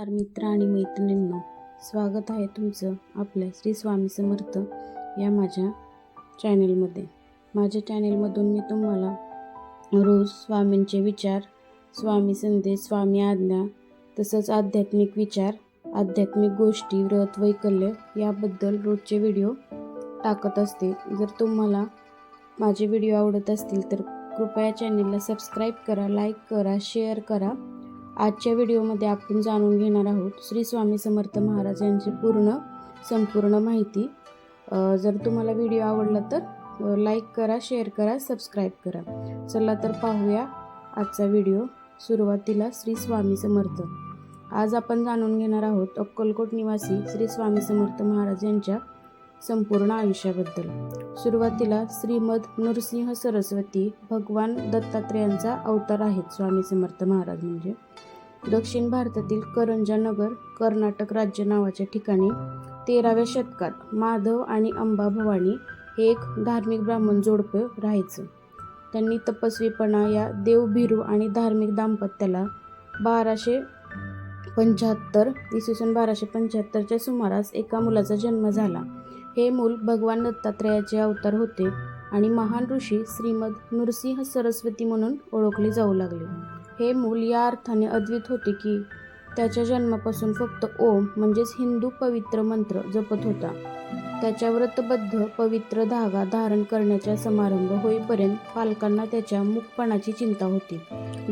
नमस्कार मित्र आणि मैत्रिणींना स्वागत आहे तुमचं आपल्या श्री स्वामी समर्थ या माझ्या चॅनेलमध्ये. माझ्या चॅनेलमधून मी तुम्हाला रोज स्वामींचे विचार स्वामी संदेश स्वामी आज्ञा तसंच आध्यात्मिक विचार आध्यात्मिक गोष्टी व्रत वैकल्य याबद्दल रोजचे व्हिडिओ टाकत असते. जर तुम्हाला माझे व्हिडिओ आवडत असतील तर कृपया चॅनेलला सबस्क्राईब करा लाईक करा शेअर करा. आजच्या व्हिडिओमध्ये आपण जाणून घेणार आहोत श्री स्वामी समर्थ महाराज यांची पूर्ण संपूर्ण माहिती. जर तुम्हाला व्हिडिओ आवडला तर लाईक करा शेअर करा सबस्क्राईब करा. चला तर पाहूया आजचा व्हिडिओ सुरुवातीला श्री स्वामी समर्थ. आज आपण जाणून घेणार आहोत अक्कलकोट निवासी श्री स्वामी समर्थ महाराज यांच्या संपूर्ण आयुष्याबद्दल. सुरुवातीला श्रीमद नृसिंह सरस्वती भगवान दत्तात्रेयांचा अवतार आहेत स्वामी समर्थ महाराज म्हणजे. दक्षिण भारतातील करंजा नगर कर्नाटक राज्य नावाच्या ठिकाणी तेराव्या शतकात माधव आणि अंबा भवानी हे एक धार्मिक ब्राह्मण जोडपं राहायचं. त्यांनी तपस्वीपणा या देवभिरू आणि धार्मिक दाम्पत्याला बाराशे पंच्याहत्तर इसवी सन बाराशे पंच्याहत्तरच्या सुमारास एका मुलाचा जन्म झाला. हे मूल भगवान दत्तात्रेयाचे अवतार होते आणि महान ऋषी श्रीमद नृसिंह सरस्वती म्हणून ओळखले जाऊ लागले. हे मूल या अर्थाने अद्वित होते की त्याच्या जन्मापासून फक्त ओम म्हणजेच हिंदू पवित्र मंत्र जपत होता. त्याच्या व्रतबद्ध पवित्र धागा धारण करण्याचा समारंभ होईपर्यंत पालकांना त्याच्या मुखपणाची चिंता होती.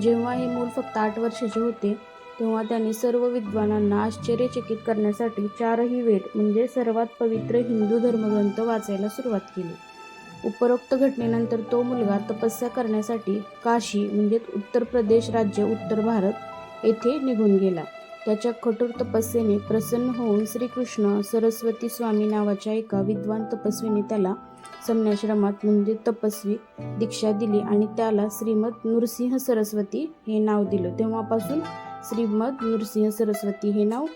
जेव्हा हे मूल फक्त आठ वर्षाचे होते तेव्हा त्याने सर्व विद्वानांना आश्चर्यचकित करण्यासाठी चारही वेद म्हणजे सर्वात पवित्र हिंदू धर्मग्रंथ वाचायला सुरुवात केली. उपरोक्त घटनेनंतर तो मुलगा तपस्या करण्यासाठी काशी म्हणजे उत्तर प्रदेश राज्य उत्तर भारत येथे निघून गेला. त्याच्या कठोर तपस्येने प्रसन्न होऊन श्रीकृष्ण सरस्वती स्वामी नावाच्या एका विद्वान तपस्वीने त्याला संन्याश्रमात म्हणजे तपस्वी दीक्षा दिली आणि त्याला श्रीमद नृसिंह सरस्वती हे नाव दिलं. तेव्हापासून श्रीमद नृसिंह सरस्वती हे नाव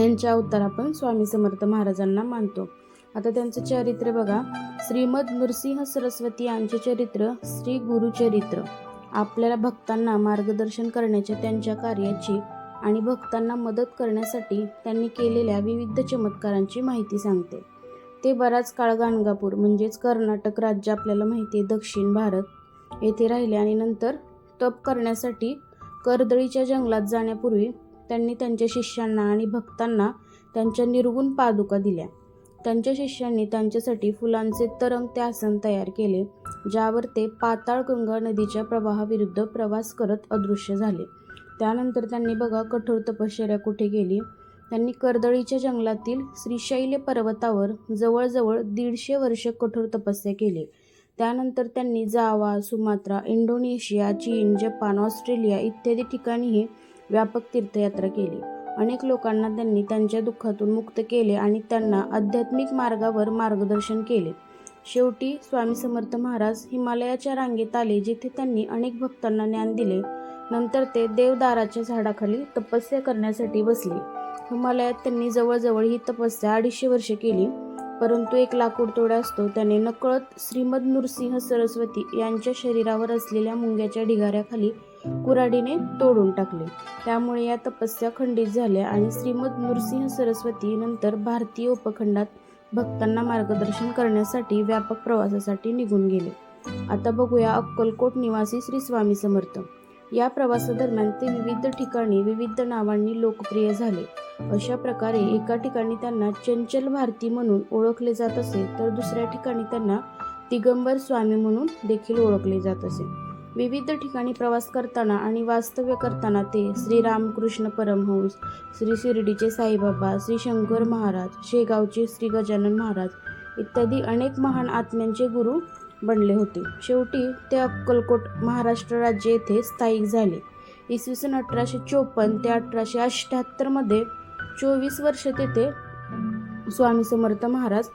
यांच्या अवतार आपण स्वामी समर्थ महाराजांना मानतो. आता त्यांचं चरित्र बघा. श्रीमद नृसिंह सरस्वती यांचे चरित्र श्री गुरुचरित्र आपल्याला भक्तांना मार्गदर्शन करण्याच्या त्यांच्या कार्याची आणि भक्तांना मदत करण्यासाठी त्यांनी केलेल्या विविध चमत्कारांची माहिती सांगते. ते बराच काळ गाणगापूर म्हणजेच कर्नाटक राज्य आपल्याला माहिती आहे दक्षिण भारत येथे राहिले आणि नंतर तप करण्यासाठी कर्दळीच्या जंगलात जाण्यापूर्वी त्यांनी त्यांच्या शिष्यांना आणि भक्तांना त्यांच्या निर्गुण पादुका दिल्या. त्यांच्या शिष्यांनी त्यांच्यासाठी फुलांचे तरंग ते आसन तयार केले ज्यावर ते पाताळगंगा नदीच्या प्रवाहाविरुद्ध प्रवास करत अदृश्य झाले. त्यानंतर त्यांनी बघा कठोर तपश्चर्या कुठे केली त्यांनी कर्दळीच्या जंगलातील श्रीशैल्य पर्वतावर जवळजवळ दीडशे वर्ष कठोर तपस्या केली. त्यानंतर त्यांनी जावा सुमात्रा इंडोनेशिया चीन जपान ऑस्ट्रेलिया इत्यादी ठिकाणीही व्यापक तीर्थयात्रा केली. अनेक लोकांना त्यांनी त्यांच्या दुःखातून मुक्त केले आणि त्यांना आध्यात्मिक मार्गावर मार्गदर्शन केले. शेवटी स्वामी समर्थ महाराज हिमालयाच्या रांगेत आले जिथे त्यांनी अनेक भक्तांना ज्ञान दिले. नंतर ते देवदाराच्या झाडाखाली तपस्या करण्यासाठी बसले. हिमालयात त्यांनी जवळजवळ ही तपस्या अडीचशे वर्षे केली. परंतु एक लाकूड तोडा असतो त्याने नकळत श्रीमद नृसिंह सरस्वती यांच्या शरीरावर असलेल्या मुंग्याच्या ढिगाऱ्याखाली कुऱ्हाडीने तोडून टाकले. त्यामुळे या तपस्या खंडित झाल्या आणि श्रीमद नृसिंह सरस्वती नंतर भारतीय उपखंडात भक्तांना मार्गदर्शन करण्यासाठी व्यापक प्रवासासाठी निघून गेले. आता बघूया अक्कलकोट निवासी श्री स्वामी समर्थ. या प्रवासादरम्यान ते विविध ठिकाणी विविध नावांनी लोकप्रिय झाले. अशा प्रकारे एका ठिकाणी त्यांना चंचल भारती म्हणून ओळखले जात असे तर दुसऱ्या ठिकाणी त्यांना दिगंबर स्वामी म्हणून देखील ओळखले जात असे. विविध ठिकाणी प्रवास करताना आणि वास्तव्य करताना ते श्री रामकृष्ण परमहंस श्री शिर्डीचे साईबाबा श्री शंकर महाराज शेगावचे श्री गजानन महाराज इत्यादी अनेक महान आत्म्यांचे गुरु बनले होते. शेवटी ते अक्कलकोट महाराष्ट्र राज्य येथे स्थायिक झाले. इसवी सन अठराशे चोपन्न ते अठराशे अठ्ठ्याहत्तरमध्ये चोवीस वर्ष तेथे स्वामी समर्थ महाराज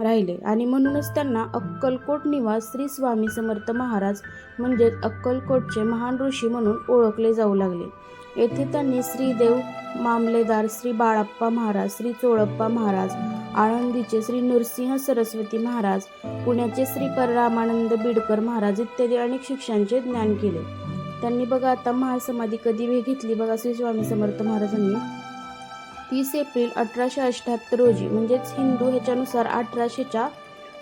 राहिले. आणि म्हणूनच त्यांना अक्कलकोट निवास श्री स्वामी समर्थ महाराज म्हणजेच अक्कलकोटचे महान ऋषी म्हणून ओळखले जाऊ लागले. येथे त्यांनी श्रीदेव मामलेदार श्री बाळाप्पा महाराज श्री चोळप्पा महाराज आळंदीचे श्री नरसिंह सरस्वती महाराज पुण्याचे श्री पररामानंद बिडकर महाराज इत्यादी अनेक शिक्षांचे ज्ञान केले. त्यांनी बघा आता महासमाधी कधी वे घेतली? बघा श्री स्वामी समर्थ महाराजांनी. तीस एप्रिल अठराशे अठ्ठ्याहत्तर रोजी म्हणजेच हिंदू ह्याच्यानुसार अठराशेच्या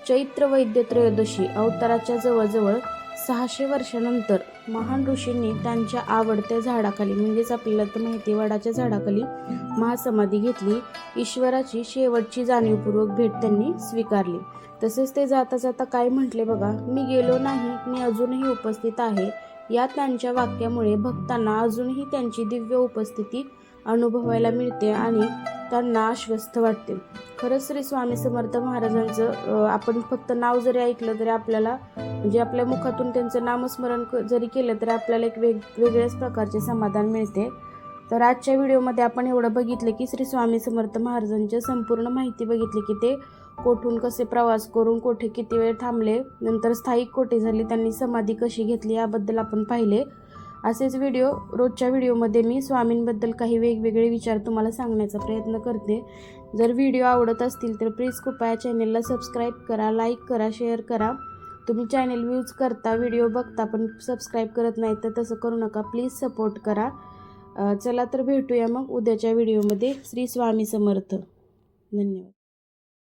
चैत्र वैद्य त्रयोदशी अवताराच्या जवळजवळ सहाशे वर्षानंतर महान ऋषींनी त्यांच्या आवडत्या झाडाखाली म्हणजेच आपल्याला तर माहिती वडाच्या झाडाखाली महासमाधी घेतली. ईश्वराची शेवटची जाणीवपूर्वक भेट त्यांनी स्वीकारली. तसेच ते जाता जाता काय म्हटले बघा मी गेलो नाही मी अजूनही उपस्थित आहे. या त्यांच्या वाक्यामुळे भक्तांना अजूनही त्यांची दिव्य उपस्थिती अनुभवायला मिळते आणि त्यांना आश्वस्त वाटते. खरंच श्री स्वामी समर्थ महाराजांचं आपण फक्त नाव जरी ऐकलं तरी आपल्याला म्हणजे आपल्या मुखातून त्यांचं नामस्मरण क- जरी केलं तरी आपल्याला एक वेग वेगळ्याच प्रकारचे समाधान मिळते. तर आजच्या व्हिडिओमध्ये आपण एवढं बघितलं की श्री स्वामी समर्थ महाराजांची संपूर्ण माहिती बघितली की ते कोठून कसे प्रवास करून कोठे किती वेळ थांबले नंतर स्थायिक कोठे झाले त्यांनी समाधी कशी घेतली याबद्दल आपण पाहिले. असेच व्हिडिओ रोजच्या व्हिडिओमध्ये मी स्वामींबद्दल काही वेगवेगळे विचार तुम्हाला सांगण्याचा प्रयत्न करते. जर व्हिडिओ आवडत असतील तर प्लीज कृपया चॅनेलला सबस्क्राईब करा लाईक करा शेअर करा. तुम्ही चॅनेल व्ह्यूज करता व्हिडिओ बघता पण सबस्क्राईब करत नाही तर तसं करू नका. प्लीज सपोर्ट करा. चला तर भेटूया मग उद्याच्या व्हिडिओमध्ये श्री स्वामी समर्थ. धन्यवाद.